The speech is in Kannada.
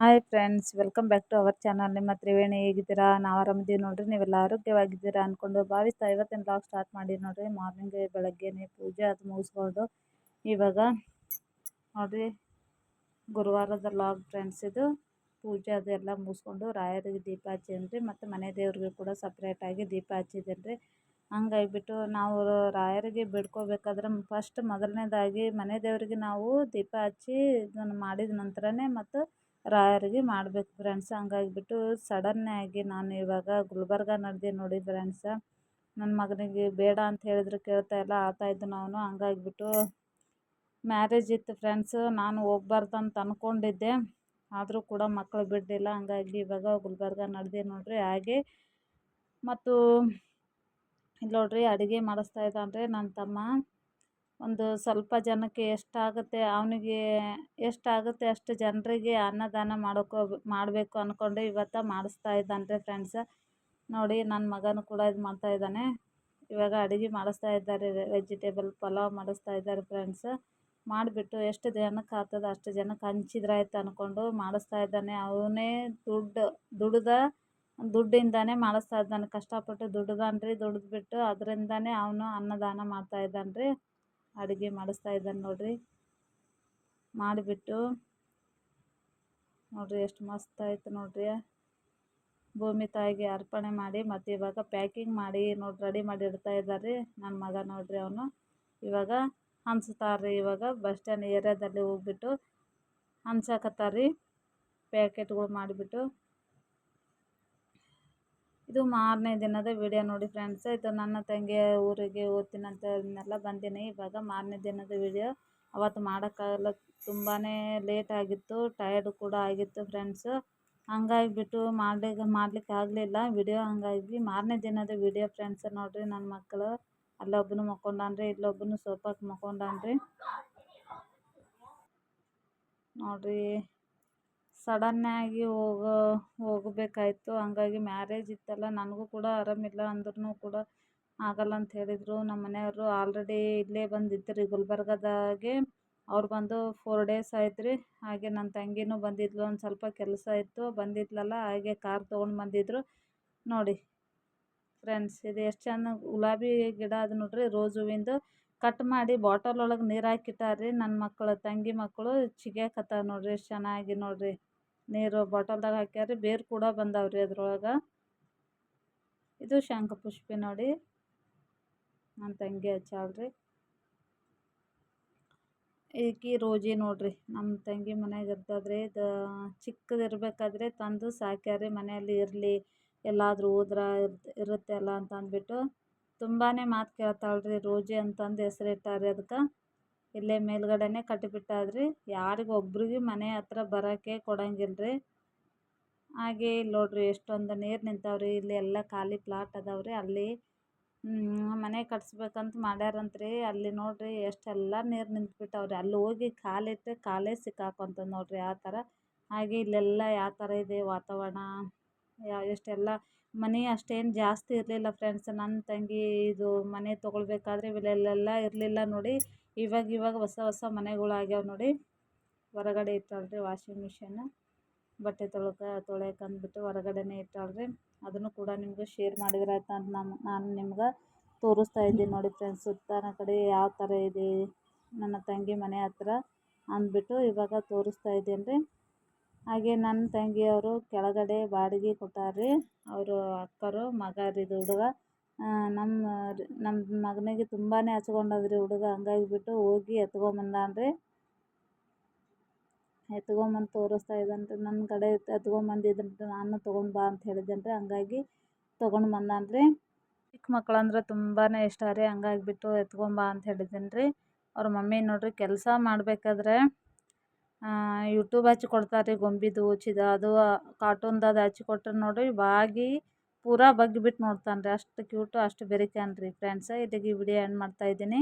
Hi friends, welcome back to our channel. ನಿಮ್ಮ ತ್ರಿವೇಣಿ ಹೇಗಿದ್ದೀರಾ? ನಾವು ಆರಾಮಿದ್ದೀವಿ ನೋಡ್ರಿ. ನೀವೆಲ್ಲ ಆರೋಗ್ಯವಾಗಿದ್ದೀರಾ ಅಂದ್ಕೊಂಡು ಭಾವಿಸ್ತಾ ಇವತ್ತಿನ ಬ್ಲಾಗ್ ಸ್ಟಾರ್ಟ್ ಮಾಡಿ ನೋಡ್ರಿ. ಮಾರ್ನಿಂಗ್ ಬೆಳಗ್ಗೆನೆ ಪೂಜೆ ಅದು ಮುಗಿಸ್ಕೊಂಡು ಇವಾಗ ನೋಡ್ರಿ, ಗುರುವಾರದ ಲಾಗ್ ಫ್ರೆಂಡ್ಸ್ ಇದು. ಪೂಜೆ ಅದೆಲ್ಲ ಮುಗಿಸ್ಕೊಂಡು ರಾಯರಿಗೆ ದೀಪ ಹಚ್ಚಿದ್ರಿ ಮತ್ತು ಮನೆ ದೇವ್ರಿಗೆ ಕೂಡ ಸಪ್ರೇಟಾಗಿ ದೀಪ ಹಚ್ಚಿದ್ದೀನಿ ಹಂಗಾಗಿಬಿಟ್ಟು ನಾವು ರಾಯರಿಗೆ ಬಿಡ್ಕೋಬೇಕಾದ್ರೆ ಫಸ್ಟ್ ಮೊದಲನೇದಾಗಿ ಮನೆ ದೇವರಿಗೆ ನಾವು ದೀಪ ಹಚ್ಚಿ ಇದನ್ನು ಮಾಡಿದ ನಂತರನೇ ಮತ್ತು ರಾಯರಿಗೆ ಮಾಡಬೇಕು ಫ್ರೆಂಡ್ಸ್ ಹಂಗಾಗಿಬಿಟ್ಟು ಆಗಿ ನಾನು ಇವಾಗ ಗುಲ್ಬರ್ಗ ನಡೆದೆ ನೋಡಿ ಫ್ರೆಂಡ್ಸ ನನ್ನ ಮಗನಿಗೆ ಬೇಡ ಅಂತ ಹೇಳಿದ್ರು ಕೇಳ್ತಾ ಇಲ್ಲ, ಆತ ಇದ್ದು ಅವನು. ಹಂಗಾಗಿಬಿಟ್ಟು ಮ್ಯಾರೇಜ್ ಇತ್ತು ಫ್ರೆಂಡ್ಸು ನಾನು ಹೋಗ್ಬಾರ್ದು ಅಂತ ಅಂದ್ಕೊಂಡಿದ್ದೆ ಆದರೂ ಕೂಡ ಮಕ್ಕಳು ಬಿಡಲಿಲ್ಲ. ಹಂಗಾಗಿ ಇವಾಗ ಗುಲ್ಬರ್ಗ ನಡೆದೆ ನೋಡ್ರಿ ಹಾಗೆ. ಮತ್ತು ಇಲ್ಲಿ ನೋಡ್ರಿ ಅಡುಗೆ ಮಾಡಿಸ್ತಾ ಇದ್ದಾನೆ ನನ್ನ ತಮ್ಮ. ಒಂದು ಸ್ವಲ್ಪ ಜನಕ್ಕೆ ಎಷ್ಟಾಗುತ್ತೆ, ಅವನಿಗೆ ಎಷ್ಟಾಗುತ್ತೆ ಅಷ್ಟು ಜನರಿಗೆ ಅನ್ನದಾನ ಮಾಡೋಕೆ ಮಾಡಬೇಕು ಅಂದ್ಕೊಂಡು ಇವತ್ತು ಮಾಡಿಸ್ತಾ ಇದ್ದಾನೆ ಫ್ರೆಂಡ್ಸ ನೋಡಿ ನನ್ನ ಮಗನೂ ಕೂಡ ಇದು ಮಾಡ್ತಾ ಇದ್ದಾನೆ. ಇವಾಗ ಅಡುಗೆ ಮಾಡಿಸ್ತಾ ಇದ್ದಾರೆ ವೆಜಿಟೇಬಲ್ ಪಲಾವ್ ಮಾಡಿಸ್ತಾ ಇದ್ದಾರೆ ಫ್ರೆಂಡ್ಸ್ ಮಾಡಿಬಿಟ್ಟು ಎಷ್ಟು ಜನಕ್ಕೆ ಆಗ್ತದೆ ಅಷ್ಟು ಜನಕ್ಕೆ ಹಂಚಿದ್ರಾಯ್ತು ಅಂದ್ಕೊಂಡು ಮಾಡಿಸ್ತಾ ಇದ್ದಾನೆ. ಅವನೇ ದುಡ್ಡು, ದುಡ್ದ, ದುಡ್ಡಿಂದನೇ ಮಾಡಿಸ್ತಾ ಇದ್ದಾನೆ. ಕಷ್ಟಪಟ್ಟು ದುಡ್ದಾನೆ ರೀ ದುಡ್ದುಬಿಟ್ಟು ಅದರಿಂದನೇ ಅವನು ಅನ್ನದಾನ ಮಾಡ್ತಾ ಇದ್ದಾನ್ರಿ. ಅಡುಗೆ ಮಾಡಿಸ್ತಾ ಇದ್ದಾನೆ ನೋಡಿರಿ. ಮಾಡಿಬಿಟ್ಟು ನೋಡಿರಿ ಎಷ್ಟು ಮಸ್ತ್ ಆಯ್ತು ನೋಡಿರಿ. ಭೂಮಿ ತಾಯಿಗೆ ಅರ್ಪಣೆ ಮಾಡಿ ಮತ್ತು ಇವಾಗ ಪ್ಯಾಕಿಂಗ್ ಮಾಡಿ ನೋಡಿ ರೆಡಿ ಮಾಡಿ ಇಡ್ತಾ ಇದ್ದಾರೆ ನನ್ನ ಮಗ ನೋಡಿರಿ ಅವನು. ಇವಾಗ ಹಂಚ್ತಾರೆ ಇವಾಗ ಬಸ್ ಸ್ಟ್ಯಾಂಡ್ ಏರಿಯಾದಲ್ಲಿ ಹೋಗ್ಬಿಟ್ಟು ಹಂಚಕತ್ತಾರೆ ಪ್ಯಾಕೆಟ್ಗಳು ಮಾಡಿಬಿಟ್ಟು ಇದು ಮಾರನೇ ದಿನದ ವಿಡಿಯೋ ನೋಡಿ ಫ್ರೆಂಡ್ಸ್ ಇದು ನನ್ನ ತಂಗಿಯ ಊರಿಗೆ ಹೋಗ್ತೀನಿ ಅಂತ ಅದನ್ನೆಲ್ಲ ಬಂದೀನಿ. ಇವಾಗ ಮಾರನೇ ದಿನದ ವಿಡಿಯೋ. ಅವತ್ತು ಮಾಡೋಕ್ಕಾಗಲ್ಲ ತುಂಬಾ ಲೇಟ್ ಆಗಿತ್ತು ಟಯರ್ಡ್ ಕೂಡ ಆಗಿತ್ತು ಫ್ರೆಂಡ್ಸು ಹಂಗಾಗಿಬಿಟ್ಟು ಮಾಡ್ಲಿಕ್ಕೆ ಮಾಡ್ಲಿಕ್ಕೆ ಆಗಲಿಲ್ಲ. ವಿಡಿಯೋ ಹಂಗಾಗಿ ಮಾರನೇ ದಿನದ ವಿಡಿಯೋ ಫ್ರೆಂಡ್ಸ್ ನೋಡಿರಿ ನನ್ನ ಮಕ್ಕಳು. ಅಲ್ಲೊಬ್ಬನು ಮಕ್ಕೊಂಡಾನ್ರಿ, ಇಲ್ಲೊಬ್ಬನು ಸೋಫಾಕ್ಕೆ ಮಕ್ಕೊಂಡಾನ್ರಿ. ನೋಡಿರಿ. ಸಡನ್ನಾಗಿ ಹೋಗೋ, ಹೋಗಬೇಕಾಯ್ತು. ಹಂಗಾಗಿ ಮ್ಯಾರೇಜ್ ಇತ್ತಲ್ಲ, ನನಗೂ ಕೂಡ ಆರಾಮಿಲ್ಲ ಅಂದ್ರೂ ಕೂಡ ಆಗಲ್ಲ ಅಂತ ಹೇಳಿದರು. ನಮ್ಮ ಮನೆಯವರು ಆಲ್ರೆಡಿ ಇಲ್ಲೇ ಬಂದಿದ್ರು ರೀ ಗುಲ್ಬರ್ಗದಾಗೆ. ಅವ್ರು ಬಂದು ಫೋರ್ ಡೇಸ್ ಆಯ್ತು ರೀ ಹಾಗೆ ನನ್ನ ತಂಗಿನೂ ಬಂದಿದ್ಲು, ಒಂದು ಸ್ವಲ್ಪ ಕೆಲಸ ಇತ್ತು. ಬಂದಿದ್ಲಲ್ಲ, ಹಾಗೆ ಕಾರ್ ತೊಗೊಂಡು ಬಂದಿದ್ದರು ನೋಡಿ ಫ್ರೆಂಡ್ಸ್ ಇದು ಎಷ್ಟು ಚೆಂದ ಗುಲಾಬಿ ಗಿಡ ಅದು ನೋಡ್ರಿ ರೋಸ್ ಹೂವಿಂದು. ಕಟ್ ಮಾಡಿ ಬಾಟಲ್ ಒಳಗೆ ನೀರು ಹಾಕಿಟ್ಟಾರ್ರಿ. ನನ್ನ ಮಕ್ಕಳು ತಂಗಿ ಮಕ್ಕಳು ಚಿಗ್ಯಾಕತ್ತಾವ ನೋಡ್ರಿ, ಎಷ್ಟು ಚೆನ್ನಾಗಿ ನೋಡ್ರಿ. ನೀರು ಬಾಟಲ್ದಾಗ ಹಾಕ್ಯಾರ ಬೇರು ಕೂಡ ಬಂದಾವ್ರಿ ಅದ್ರೊಳಗೆ. ಇದು ಶಂಖಪುಷ್ಪಿ ನೋಡಿ. ನನ್ನ ತಂಗಿ ಹಚ್ಚಾಳ್ರಿ. ಈಕಿ ರೋಜಿ ನೋಡ್ರಿ. ನಮ್ಮ ತಂಗಿ ಮನೆಯಾಗ ಇರ್ತದ್ರಿ ಇದು ಚಿಕ್ಕದಿರ್ಬೇಕಾದ್ರೆ ತಂದು ಸಾಕ್ಯಾರಿ ಮನೆಯಲ್ಲಿ ಇರಲಿ, ಎಲ್ಲಾದರೂ ಹೋದ್ರೆ ಇರುತ್ತೆ ಅಲ್ಲ ಅಂತ ಅಂದ್ಬಿಟ್ಟು ತುಂಬಾ ಮಾತು ಕೇಳ್ತಾಳೆ ರೀ ರೋಜಿ ಅಂತಂದು ಹೆಸರಿಟ್ಟಾರಿ ಅದಕ್ಕೆ ಇಲ್ಲೇ ಮೇಲ್ಗಡೆನೇ ಕಟ್ಟಿಬಿಟ್ಟಾದ್ರಿ ಯಾರಿಗೆ ಒಬ್ರಿಗೆ ಮನೆ ಹತ್ರ ಬರಕ್ಕೆ ಕೊಡಂಗಿಲ್ಲ ರೀ ಹಾಗೆ ಇಲ್ಲಿ ನೋಡ್ರಿ ಎಷ್ಟೊಂದು ನೀರು ನಿಂತಾವ್ರಿ, ಇಲ್ಲಿ ಎಲ್ಲ ಖಾಲಿ ಪ್ಲಾಟ್ ಅದಾವ್ರಿ. ಅಲ್ಲಿ ಮನೆ ಕಟ್ಸ್ಬೇಕಂತ ಮಾಡ್ಯಾರಂತ್ರಿ. ಅಲ್ಲಿ ನೋಡ್ರಿ ಎಷ್ಟೆಲ್ಲ ನೀರು ನಿಂತ್ಬಿಟ್ಟವ್ರಿ. ಅಲ್ಲಿ ಹೋಗಿ ಕಾಲಿಟ್ಟರೆ ಕಾಲೇ ಸಿಕ್ಕಾಕೊಂತದ ನೋಡ್ರಿ ಆ ಥರ ಹಾಗೆ ಇಲ್ಲೆಲ್ಲ ಯಾವ ಥರ ಇದೆ ವಾತಾವರಣ? ಎಷ್ಟೆಲ್ಲ ಮನೆ ಅಷ್ಟೇನು ಜಾಸ್ತಿ ಇರಲಿಲ್ಲ ಫ್ರೆಂಡ್ಸ್ ನನ್ನ ತಂಗಿ ಇದು ಮನೆ ತೊಗೊಳ್ಬೇಕಾದ್ರೆ ಇಲ್ಲೆಲ್ಲ ಇರಲಿಲ್ಲ ನೋಡಿ. ಇವಾಗ ಇವಾಗ ಹೊಸ ಹೊಸ ಮನೆಗಳು ಆಗ್ಯಾವ ನೋಡಿ. ಹೊರಗಡೆ ಇಟ್ಟಾಳ್ರಿ ವಾಷಿಂಗ್ ಮಿಷಿನ್ ಬಟ್ಟೆ ತೊಳ್ಕ ತೊಳ್ಯಕ್ಕೆ ಅಂದ್ಬಿಟ್ಟು ಹೊರಗಡೆನೇ ಇಟ್ಟಾಳ್ರಿ. ಅದನ್ನು ಕೂಡ ನಿಮ್ಗೆ ಶೇರ್ ಮಾಡಿದ್ರೆ ಆಯ್ತು ಅಂತ ನಾನು ನಾನು ನಿಮ್ಗೆ ತೋರಿಸ್ತಾ ಇದ್ದೀನಿ ನೋಡಿ ಫ್ರೆಂಡ್ಸ್ ಸುತ್ತನ ಕಡೆ ಯಾವ ಥರ ಇದೆ, ನನ್ನ ತಂಗಿ ಮನೆ ಹತ್ರ ಅಂದ್ಬಿಟ್ಟು ಇವಾಗ ತೋರಿಸ್ತಾ ಇದ್ದೀನಿ ರೀ. ಹಾಗೆ ನನ್ನ ತಂಗಿಯವರು ಕೆಳಗಡೆ ಬಾಡಿಗೆ ಕೊಟ್ಟಾರ್ರಿ. ಅವರು ಅಕ್ಕರು ಮಗ ರೀ ಹುಡುಗ. ನಮ್ಮ ನಮ್ಮ ಮಗನಿಗೆ ತುಂಬಾ ಹಚ್ಕೊಂಡದ್ರಿ ಹುಡುಗ. ಹಂಗಾಗಿ ಬಿಟ್ಟು ಹೋಗಿ ಎತ್ಕೊಂಬಂದಾನ್ರಿ. ಎತ್ಕೊಂಬಂದು ತೋರಿಸ್ತಾ ಇದ್ದಾನೆ ನನ್ನ ಕಡೆ ಎತ್ಕೊಂಬಂದಿದ್ರಿ ನಾನು ತೊಗೊಂಡು ಬಾ ಅಂತ ಹೇಳಿದ್ದೇನೆ ರೀ ಹಂಗಾಗಿ ತೊಗೊಂಡು ಬಂದಾನ್ರಿ. ಚಿಕ್ಕ ಮಕ್ಕಳಂದ್ರೆ ತುಂಬಾ ಇಷ್ಟ ರೀ. ಹಂಗಾಗಿ ಬಿಟ್ಟು ಎತ್ಕೊಂಬಾ ಅಂತ ಹೇಳಿದ್ದೀನಿ ರೀ ಅವ್ರ ಮಮ್ಮಿ ನೋಡಿರಿ, ಕೆಲಸ ಮಾಡಬೇಕಾದ್ರೆ ಯೂಟ್ಯೂಬ್ ಹಚ್ಚಿ ಕೊಡ್ತಾರೆ ರೀ ಗೊಂಬಿದು ಚಿದ ಅದು ಕಾರ್ಟೂನ್ದು ಹಚ್ಚಿ ಕೊಟ್ರೆ ನೋಡಿರಿ ಬಾಗಿ ಪೂರಾ ಬಗ್ಗಿಬಿಟ್ಟು ನೋಡ್ತಾನೆ ರೀ ಅಷ್ಟು ಕ್ಯೂಟು ಅಷ್ಟು ಬೆರಿತಾನೆ ರೀ ಫ್ರೆಂಡ್ಸ ಇಲ್ಲಿಗೆ ಈ ವಿಡಿಯೋ ಎಂಡ್ ಮಾಡ್ತಾಯಿದ್ದೀನಿ